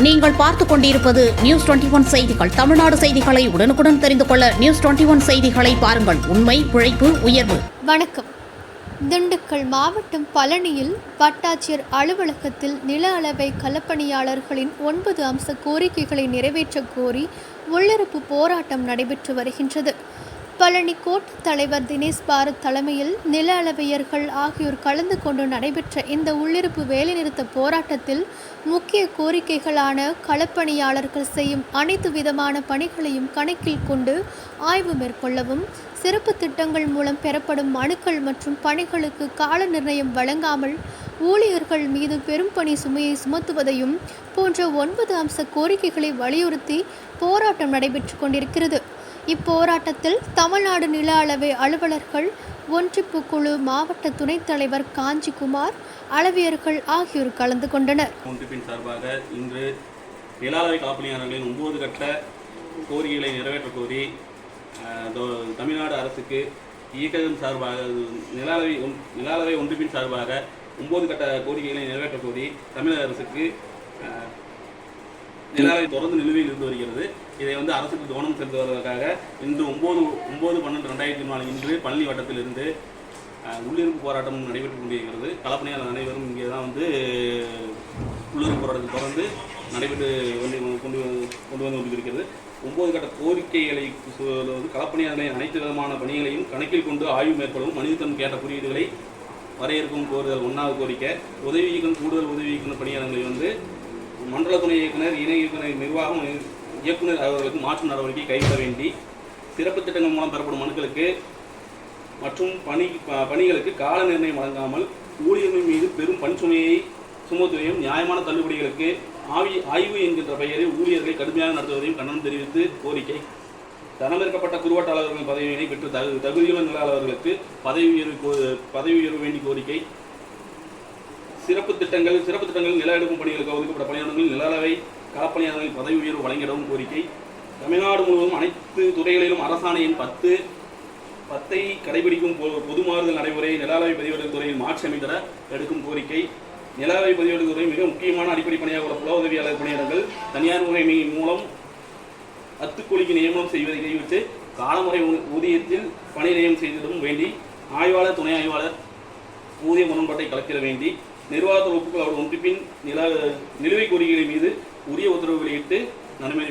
நீங்கள் பார்த்துக் கொண்டிருப்பது நியூஸ் டுவெண்டி ஒன் செய்திகள். தமிழ்நாடு செய்திகளை உடனுக்குடன் தெரிந்து கொள்ள நியூஸ் டுவெண்டி ஒன் செய்திகளை பாருங்கள். உண்மை உழைப்பு உயர்வு. வணக்கம். திண்டுக்கல் மாவட்டம் பழனியில் வட்டாட்சியர் அலுவலகத்தில் நில அளவை களப்பணியாளர்களின் ஒன்பது அம்ச கோரிக்கைகளை நிறைவேற்றக் கோரி உள்ளிருப்பு போராட்டம் நடைபெற்று வருகின்றது. பழனி கோட் தலைவர் தினேஷ் பாரத் தலைமையில் நில அளவையர்கள் ஆகியோர் கலந்து கொண்டு நடைபெற்ற இந்த உள்ளிருப்பு வேலைநிறுத்த போராட்டத்தில் முக்கிய கோரிக்கைகளான களப்பணியாளர்கள் செய்யும் அனைத்து விதமான பணிகளையும் கணக்கில் கொண்டு ஆய்வு மேற்கொள்ளவும் சிறப்பு திட்டங்கள் மூலம் பெறப்படும் மனுக்கள் மற்றும் பணிகளுக்கு கால நிர்ணயம் வழங்காமல் ஊழியர்கள் மீது பெரும் பணி சுமையை சுமத்துவதையும் போன்ற ஒன்பது அம்ச கோரிக்கைகளை வலியுறுத்தி போராட்டம் நடைபெற்று கொண்டிருக்கிறது. இப்போராட்டத்தில் தமிழ்நாடு நில அளவை அலுவலர்கள் ஒன்றிப்பு குழு மாவட்ட துணைத் தலைவர் காஞ்சிகுமார் அளவியர்கள் ஆகியோர் கலந்து கொண்டனர். ஒன்றிப்பின் சார்பாக இன்று நிலாளவை காப்பணியாளர்களின் ஒன்பது கட்ட கோரிக்கைகளை நிறைவேற்ற கோரி தமிழ்நாடு அரசுக்கு இயக்கம் சார்பாக நிலாளவை நில அளவை ஒன்றிப்பின் சார்பாக ஒன்பது கட்ட கோரிக்கைகளை நிறைவேற்ற கோரி தமிழக அரசுக்கு நிலாவை தொடர்ந்து நிலுவையில் இருந்து வருகிறது. இதை வந்து அரசுக்கு கவனம் செலுத்துவதற்காக இன்று ஒம்பது ஒம்பது பன்னெண்டு ரெண்டாயிரத்தி நாலு இன்று பள்ளி வட்டத்திலிருந்து உள்ளிருப்பு போராட்டம் நடைபெற்றுக் கொண்டிருக்கிறது. களப்பணியாளர் அனைவரும் இங்கே தான் வந்து உள்ளிருப்பு போராட்டத்தை தொடர்ந்து நடைபெற்று கொண்டு வந்து- கொண்டு வந்து கொண்டிருக்கிறது. ஒன்பது கட்ட கோரிக்கைகளை வந்து களப்பணியாளர்களின் அனைத்து விதமான பணிகளையும் கணக்கில் கொண்டு ஆய்வு மேற்கொள்ளவும் மனிதத்தன் கேட்ட குறியீடுகளை வரையறுக்கும் கோருதல் ஒன்றாவது கோரிக்கை. உதவி கூடுதல் உதவி பணியாளர்களை வந்து மண்டல துணை இயக்குனர் இணை இயக்குனர் நிர்வாகம் இயக்குனர் அவர்களுக்கு மாற்று நடவடிக்கை கைவிட வேண்டி சிறப்பு திட்டங்கள் மூலம் பெறப்படும் மனுக்களுக்கு மற்றும் பணி பணிகளுக்கு கால நிர்ணயம் வழங்காமல் ஊழியர்கள் மீது பெரும் பணிச்சுமையை சுமத்துவதையும் நியாயமான தள்ளுபடிகளுக்கு ஆவி ஆய்வு என்கின்ற பெயரில் ஊழியர்களை கடுமையாக நடத்துவதையும் கண்டனம் தெரிவித்து கோரிக்கை. தரமிறக்கப்பட்ட குறுவட்டாளர்கள் பதவியினை பெற்று தகு தகுதியுள்ள நிலாளர்களுக்கு பதவி உயர்வு கோ- பதவி உயர்வு வேண்டி கோரிக்கை. சிறப்பு திட்டங்கள் சிறப்பு திட்டங்கள் நில எடுக்கும் பணிகளுக்கு ஒதுக்கப்பட்ட பணியாளர்கள் நில அளவை களப்பணியாளர்களின் பதவி உயர்வு வழங்கிடவும் கோரிக்கை. தமிழ்நாடு முழுவதும் அனைத்து துறைகளிலும் அரசாணையின் பத்து பத்தை கடைபிடிக்கும் பொது மாறுதல் நடைமுறை நில அளவை பதிவேடுகள் துறையில் மாற்றி எடுக்கும் கோரிக்கை. நில அளவை துறை மிக முக்கியமான அடிப்படை பணியாக உள்ள புல உதவியாளர் பணியிடங்கள் தனியார் முறைமை மூலம் அத்துக்கூலிக்கு நியமனம் செய்வதை கைவிட்டு காலமுறை ஊதியத்தில் பணி நியமனம் செய்திடவும் வேண்டி ஆய்வாளர் துணை ஆய்வாளர் ஊதிய முரண்பாட்டை கலக்கிட வேண்டி நிர்வாகத்தில் அவர் ஒன்றிப்பின் நில நிலுவை கோரிக்கைகள் மீது உரிய உத்தரவு வெளியிட்டு நன்மை